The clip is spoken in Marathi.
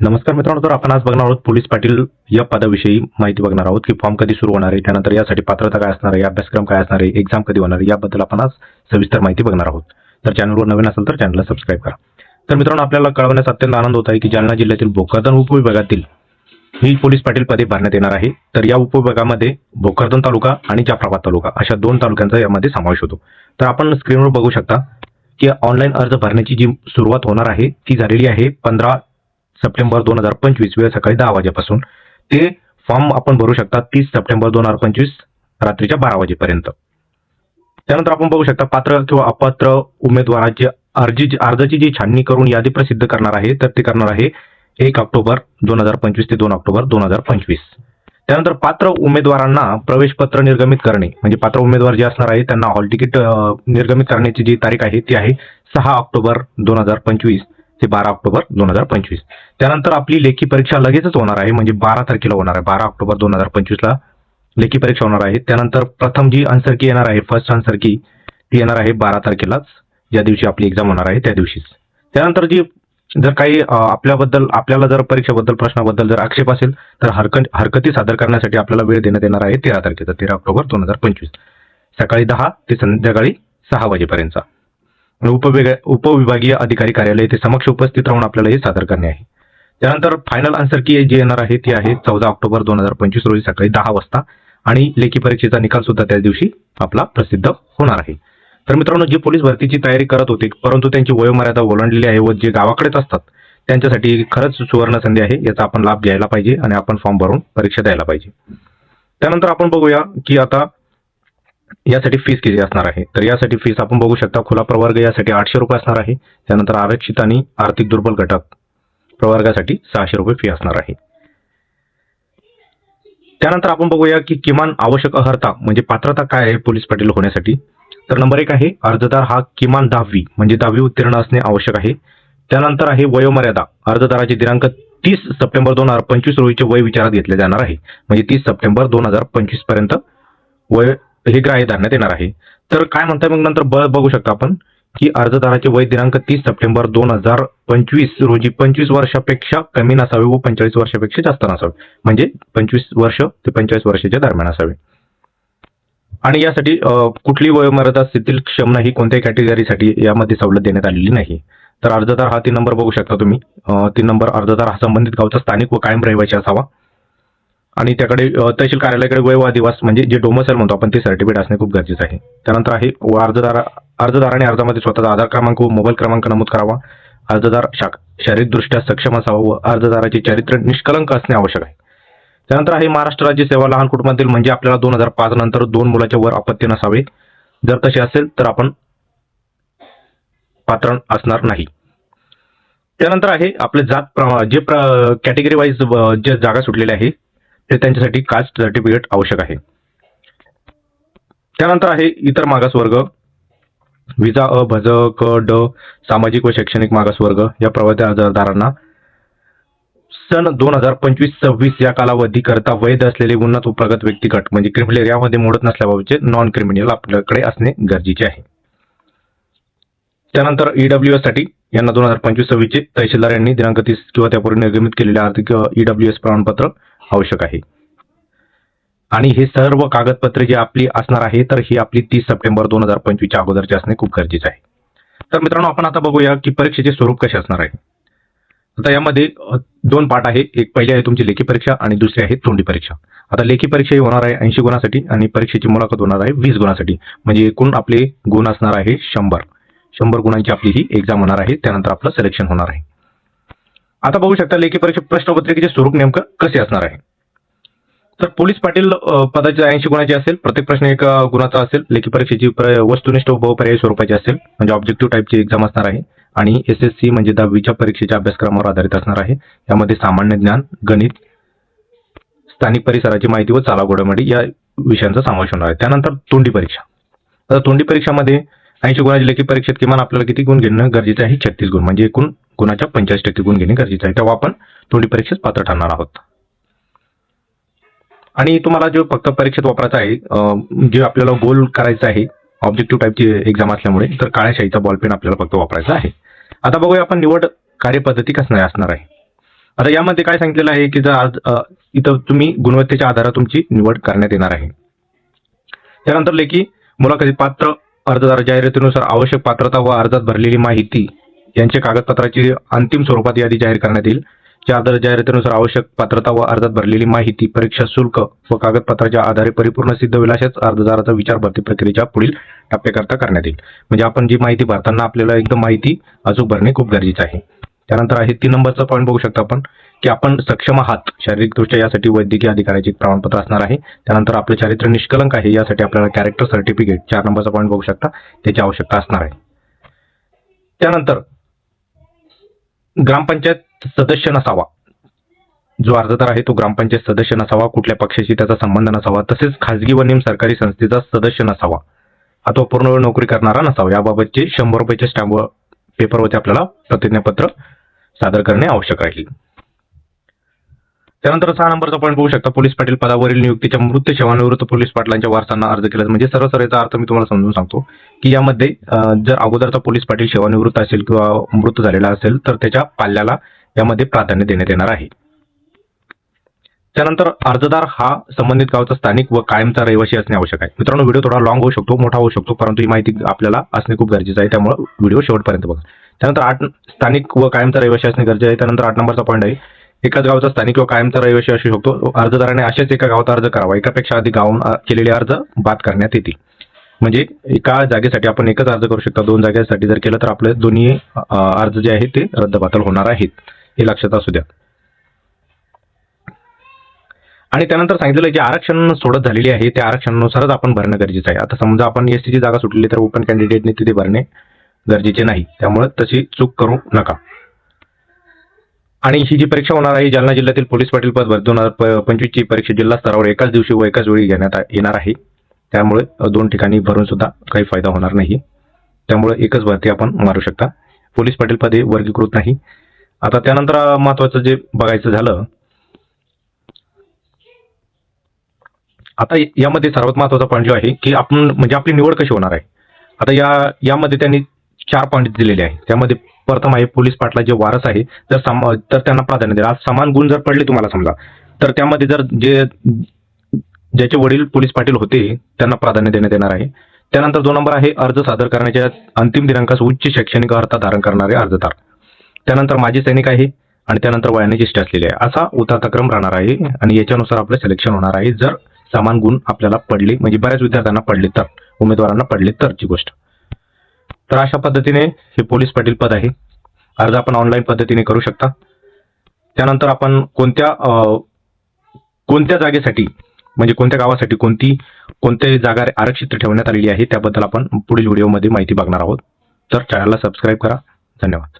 नमस्कार मित्रांनो तर आपण आज बघणार आहोत पोलीस पाटील या पदाविषयी माहिती बघणार आहोत की फॉर्म कधी सुरू होणार आहे त्यानंतर यासाठी पात्रता काय असणार आहे अभ्यासक्रम काय असणार आहे एक्झाम कधी होणार आहे याबद्दल आपण आज सविस्तर माहिती बघणार आहोत. तर चॅनलवर नवीन असेल तर चॅनलला सबस्क्राईब करा. तर मित्रांनो आपल्याला कळवण्यास अत्यंत आनंद होत आहे की जालना जिल्ह्यातील भोकरदन उपविभागातील ही पोलीस पाटील पदे भरण्यात येणार आहे. तर या उपविभागामध्ये भोकरदन तालुका आणि जाफराबाद तालुका अशा दोन तालुक्यांचा यामध्ये समावेश होतो. तर आपण स्क्रीनवर बघू शकता की ऑनलाईन अर्ज भरण्याची जी सुरुवात होणार आहे ती झालेली आहे पंधरा सप्टेंबर दोन हजार पंचवीस वेळ सकाळी दहा वाजेपासून. ते फॉर्म आपण भरू शकता तीस सप्टेंबर दोन हजार पंचवीस रात्रीच्या बारा वाजेपर्यंत. त्यानंतर आपण बघू शकता पात्र किंवा अपात्र उमेदवाराची अर्जी अर्जाची जी छाननी करून यादी प्रसिद्ध करणार आहे तर ते करणार आहे एक ऑक्टोबर दोन हजार पंचवीस ते दोन ऑक्टोबर दोन हजार पंचवीस. त्यानंतर पात्र उमेदवारांना प्रवेश पत्र निर्गमित करणे म्हणजे पात्र उमेदवार जे असणार आहे त्यांना हॉल तिकीट निर्गमित करण्याची जी तारीख आहे ती आहे सहा ऑक्टोबर दोन हजार पंचवीस. ते बारा ऑक्टोबर दोन हजार पंचवीस. त्यानंतर आपली लेखी परीक्षा लगेचच होणार आहे म्हणजे बारा तारखेला होणार आहे. बारा ऑक्टोबर दोन हजार पंचवीसला लेखी परीक्षा होणार आहे. त्यानंतर प्रथम जी आन्सर की येणार आहे फर्स्ट आन्सर की ती येणार आहे बारा तारखेलाच ज्या दिवशी आपली एक्झाम होणार आहे त्या दिवशीच. त्यानंतर जी जर काही आपल्याबद्दल आपल्याला जर परीक्षेबद्दल प्रश्नाबद्दल जर आक्षेप असेल तर हरकत हरकती सादर करण्यासाठी आपल्याला वेळ देण्यात येणार आहे तेरा तारखेचा तेरा ऑक्टोबर दोन हजार पंचवीस. सकाळी दहा ते संध्याकाळी सहा वाजेपर्यंतचा. उपविभाग उपविभागीय अधिकारी कार्यालय ते समक्ष उपस्थित राहून आपल्याला हे सादर करणे आहे. त्यानंतर फायनल आन्सर की जी येणार आहे ती आहे चौदा ऑक्टोबर दोन हजार पंचवीस रोजी सकाळी दहा वाजता आणि लेखी परीक्षेचा निकाल सुद्धा त्याच दिवशी आपला प्रसिद्ध होणार आहे. तर मित्रांनो जे पोलीस भरतीची तयारी करत होते परंतु त्यांची वयोमर्यादा ओलांडलेली आहे व जे गावाकडेच असतात त्यांच्यासाठी खरंच सुवर्ण संधी आहे याचा आपण लाभ घ्यायला पाहिजे आणि आपण फॉर्म भरून परीक्षा द्यायला पाहिजे. त्यानंतर आपण बघूया की आता यासाठी फीस किती असणार आहे? तर यासाठी फीस आपण बघू शकता खुला प्रवर्ग यासाठी आठशे रुपये असणार आहे. त्यानंतर आरक्षित आणि आर्थिक दुर्बल घटक प्रवर्गासाठी सहाशे रुपये फी असणार आहे. त्यानंतर आपण बघूया की किमान आवश्यक अर्हता म्हणजे पात्रता काय आहे पोलीस पाटील होण्यासाठी. तर नंबर एक आहे अर्जदार हा किमान दहावी म्हणजे दहावी उत्तीर्ण असणे आवश्यक आहे. त्यानंतर आहे वयोमर्यादा अर्जदाराचे दिनांक तीस सप्टेंबर दोन हजार पंचवीस रोजीचे वय विचारात घेतले जाणार आहे. म्हणजे तीस सप्टेंबर दोन हजार पंचवीसपर्यंत वय हे ग्राह्य धरण्यात येणार आहे. तर काय म्हणताय मग नंतर बघू शकता आपण की अर्जदाराचे वय दिनांक तीस सप्टेंबर दोन हजार पंचवीस रोजी पंचवीस वर्षापेक्षा कमी नसावे व पंचेचाळीस वर्षापेक्षा जास्त नसावे. म्हणजे पंचवीस वर्ष ते पंचेचाळीस वर्षाच्या दरम्यान असावे. आणि यासाठी कुठली वयोमर्यादा शिथिलक्षम नाही कोणत्याही कॅटेगरीसाठी यामध्ये सवलत देण्यात आलेली नाही. तर अर्जदार हा तीन नंबर बघू शकता तुम्ही. तीन नंबर अर्जदार हा संबंधित गावचा स्थानिक व कायम रहिवासी असावा. आणि त्याकडे तहसील कार्यालयाकडे वय व अधिवास म्हणजे जे डोमसाईल म्हणतो आपण ते सर्टिफिकेट असणे खूप गरजेचं आहे. त्यानंतर आहे व अर्जदार अर्जदाराने अर्जामध्ये स्वतःचा आधार क्रमांक व मोबाईल क्रमांक नमूद करावा. अर्जदार शाक शारीरिकदृष्ट्या सक्षम असावा व अर्जदाराचे चारित्र्य निष्कलंक असणे आवश्यक आहे. त्यानंतर आहे महाराष्ट्र राज्य सेवा लहान कुटुंबातील म्हणजे आपल्याला दोन हजार पाच नंतर दोन मुलाच्या वर अपत्य नसावे. जर तसे असेल तर आपण पात्र असणार नाही. त्यानंतर आहे आपले जात प्र- जे कॅटेगरी वाईज जे जागा सुटलेल्या आहे हे त्यांच्यासाठी कास्ट सर्टिफिकेट आवश्यक आहे. त्यानंतर आहे इतर मागासवर्ग. विजा अ भज क ड सामाजिक व शैक्षणिक मागासवर्ग या प्रवर्ग अर्जदारांना सन दोन हजार पंचवीस सव्वीस या कालावधी करता वैध असलेले उन्नत उपगत प्रगत व्यक्ती म्हणजे क्रिमिनल यामध्ये मोडत नसल्याबाबतचे नॉन क्रिमिनल आपल्याकडे असणे गरजेचे आहे. त्यानंतर ईडब्ल्यू साठी यांना दोन हजार पंचवीस सव्वीसचे तहसीलदार यांनी दिनांक तीस किंवा त्यापूर्वी निर्गमित केलेले आर्थिक ईडब्ल्यू एस प्रमाणपत्र आवश्यक आहे. आणि हे सर्व कागदपत्रे जी आपली असणार आहे तर ही आपली तीस सप्टेंबर दोन हजार पंचवीसच्या अगोदरची असणे खूप गरजेचं आहे. तर मित्रांनो आपण आता बघूया की परीक्षेचे स्वरूप कसे असणार आहे. आता यामध्ये दोन पाठ आहे. एक पहिली आहे तुमची लेखी परीक्षा आणि दुसरी आहे तोंडी परीक्षा. आता लेखी परीक्षा ही होणार आहे ऐंशी गुणासाठी आणि परीक्षेची मुलाखत होणार आहे वीस गुणासाठी. म्हणजे एकूण आपले गुण असणार आहे शंभर. शंभर गुणांची आपली ही एक्झाम होणार आहे. त्यानंतर आपलं सिलेक्शन होणार आहे. आता बघू शकता लेखी परीक्षा प्रश्नपत्रिकेचे स्वरूप नेमकं कसे असणार आहे. तर पोलीस पाटील अ, पदाचे ऐंशी गुणाची असेल प्रत्येक प्रश्न एक गुणाचा असेल लेखी परीक्षेची वस्तुनिष्ठ व बहुपर्यायी स्वरूपाची असेल म्हणजे ऑब्जेक्टिव्ह टाईपची एक्झाम असणार आहे. आणि एस एस सी म्हणजे दहावीच्या परीक्षेच्या अभ्यासक्रमावर आधारित असणार आहे. यामध्ये सामान्य ज्ञान गणित स्थानिक परिसराची माहिती व चाला घोडामोडी या विषयांचा समावेश होणार आहे. त्यानंतर तोंडी परीक्षा. आता तोंडी परीक्षामध्ये ऐंशी गुणाची लेखी परीक्षेत किमान आपल्याला किती गुण घेणं गरजेचं आहे? छत्तीस गुण म्हणजे एकूण गुणाच्या पंचेचाळीस टक्के गुण घेणे गरजेचं आहे. तेव्हा आपण तोंडी परीक्षेत पात्र ठरणार आहोत. आणि तुम्हाला जो फक्त परीक्षेत वापरायचा आहे जे आपल्याला गोल करायचं आहे ऑब्जेक्टिव्ह टाईपची एक्झाम असल्यामुळे तर काळ्या शाईचा बॉल पेन आपल्याला फक्त वापरायचा आहे. आता बघूया आपण निवड कार्यपद्धती कसं असणार आहे. आता यामध्ये काय सांगितलेलं आहे की जर आज इथं तुम्ही गुणवत्तेच्या आधारावर तुमची निवड करण्यात येणार आहे. त्यानंतर लेखी मुलाखती पात्र अर्जदार जाहिरातीनुसार आवश्यक पात्रता व अर्जात भरलेली माहिती यांचे कागदपत्राची अंतिम स्वरूपात यादी जाहीर करण्यात येईल. ज्या आधार जाहिरातीनुसार आवश्यक पात्रता व अर्जात भरलेली माहिती परीक्षा शुल्क व कागदपत्राच्या आधारे परिपूर्ण सिद्ध होईल अशाच अर्जदाराचा विचार भरती प्रक्रियेच्या पुढील टप्प्याकरता करण्यात येईल. म्हणजे आपण जी माहिती भरताना आपल्याला एकदम माहिती अचूक भरणे खूप गरजेचं आहे. त्यानंतर आहे तीन नंबरचा पॉईंट बघू शकता आपण की आपण सक्षम आहात शारीरिकदृष्ट्या यासाठी वैद्यकीय अधिकाऱ्याचे प्रमाणपत्र असणार आहे. त्यानंतर आपलं चारित्र्य निष्कलंक आहे यासाठी आपल्याला कॅरेक्टर सर्टिफिकेट चार नंबरचा पॉईंट बघू शकता त्याची आवश्यकता असणार आहे. त्यानंतर ग्रामपंचायत सदस्य नसावा. जो अर्जदार आहे तो ग्रामपंचायत सदस्य नसावा कुठल्या पक्षाशी त्याचा संबंध नसावा तसेच खाजगी व निम सरकारी संस्थेचा सदस्य नसावा. अथवा पूर्ण वेळ नोकरी करणारा नसावा. याबाबतचे शंभर रुपयाच्या स्टॅम्प पेपरवरती आपल्याला प्रतिज्ञापत्र सादर करणे आवश्यक राहील त्यानंतर सहा नंबरचा पॉईंट बघू शकता. पोलीस पाटील पदावरील नियुक्तीच्या मृत सेवानिवृत्त पोलीस पाटलांच्या वारसांना अर्ज केला. म्हणजे सर्व याचा अर्थ मी तुम्हाला समजून सांगतो की यामध्ये जर अगोदरचा पोलीस पाटील सेवानिवृत्त असेल किंवा मृत झालेला असेल तर त्याच्या पाल्याला यामध्ये प्राधान्य देण्यात येणार आहे. त्यानंतर अर्जदार हा संबंधित गावचा स्थानिक व कायमचा रहिवासी असणे आवश्यक आहे. मित्रांनो व्हिडिओ थोडा लॉंग होऊ शकतो मोठा होऊ शकतो परंतु ही माहिती आपल्याला असणे खूप गरजेचं आहे. त्यामुळे व्हिडिओ शेवटपर्यंत बघा. त्यानंतर आठ स्थानिक व कायमचा रहिवासी असणे गरजेचे आहे. त्यानंतर आठ नंबरचा पॉईंट आहे एकाच गावचा स्थानिक किंवा कायमचा रहिवाशी असू शकतो. अर्जदाराने अशाच एका गावात अर्ज करावा. एकापेक्षा अधिक गावून केलेले अर्ज बाद करण्यात येतील. म्हणजे एका जागेसाठी आपण एकच अर्ज करू शकता. दोन जागेसाठी जर केलं तर आपले दोन्ही अर्ज जे आहेत ते रद्दबातल होणार आहेत. हे लक्षात असू द्या. आणि त्यानंतर सांगितलेलं जे आरक्षण सोडत झालेली आहे. त्या आरक्षणानुसारच आपण भरणं गरजेचं आहे. आता समजा आपण एस ची जागा सुटली तर ओपन कॅन्डिडेटने तिथे भरणे गरजेचे नाही. त्यामुळे तशी चूक करू नका. आणि ही जी परीक्षा होणार आहे जालना जिल्ह्यातील पोलीस पाटील पद दोन हजार पंचवीसची परीक्षा जिल्हा स्तरावर एकाच दिवशी व एकाच वेळी घेण्यात येणार आहे. त्यामुळे दोन ठिकाणी भरून सुद्धा काही फायदा होणार नाही. त्यामुळे एकच भरती आपण मारू शकता. पोलीस पाटील पदे वर्गीकृत नाही. आता त्यानंतर महत्वाचं जे बघायचं झालं आता यामध्ये सर्वात महत्त्वाचा पॉईंट जो आहे की आपण म्हणजे आपली निवड कशी होणार आहे. आता या यामध्ये त्यांनी चार पॉईंट दिलेले आहे. त्यामध्ये प्रथम आहे पोलीस पाटला जे वारस आहे तर तर त्यांना प्राधान्य द्या आज समान गुण जर पडले तुम्हाला समजा तर त्यामध्ये जर जे ज्याचे वडील पोलीस पाटील होते त्यांना प्राधान्य देण्यात येणार आहे. त्यानंतर दोन नंबर आहे अर्ज सादर करण्याच्या अंतिम दिनांकास उच्च शैक्षणिक अर्थ धारण करणारे अर्जदार. त्यानंतर माजी सैनिक आहे आणि त्यानंतर वयाने ज्येष्ठ असलेले आहे. असा उतारताक्रम राहणार आहे आणि याच्यानुसार आपलं सिलेक्शन होणार आहे. जर समान गुण आपल्याला पडले म्हणजे बऱ्याच विद्यार्थ्यांना पडले तर उमेदवारांना पडले तरची गोष्ट. तर अशा पद्धतीने हे पोलीस पाटील पद आहे. अर्ज आपण ऑनलाईन पद्धतीने करू शकता. त्यानंतर आपण कोणत्या कोणत्या जागेसाठी म्हणजे कोणत्या गावासाठी कोणती कोणत्या जागा आरक्षित ठेवण्यात आलेली आहे त्याबद्दल आपण पुढील व्हिडिओमध्ये माहिती बघणार आहोत. तर चॅनलला सबस्क्राईब करा. धन्यवाद.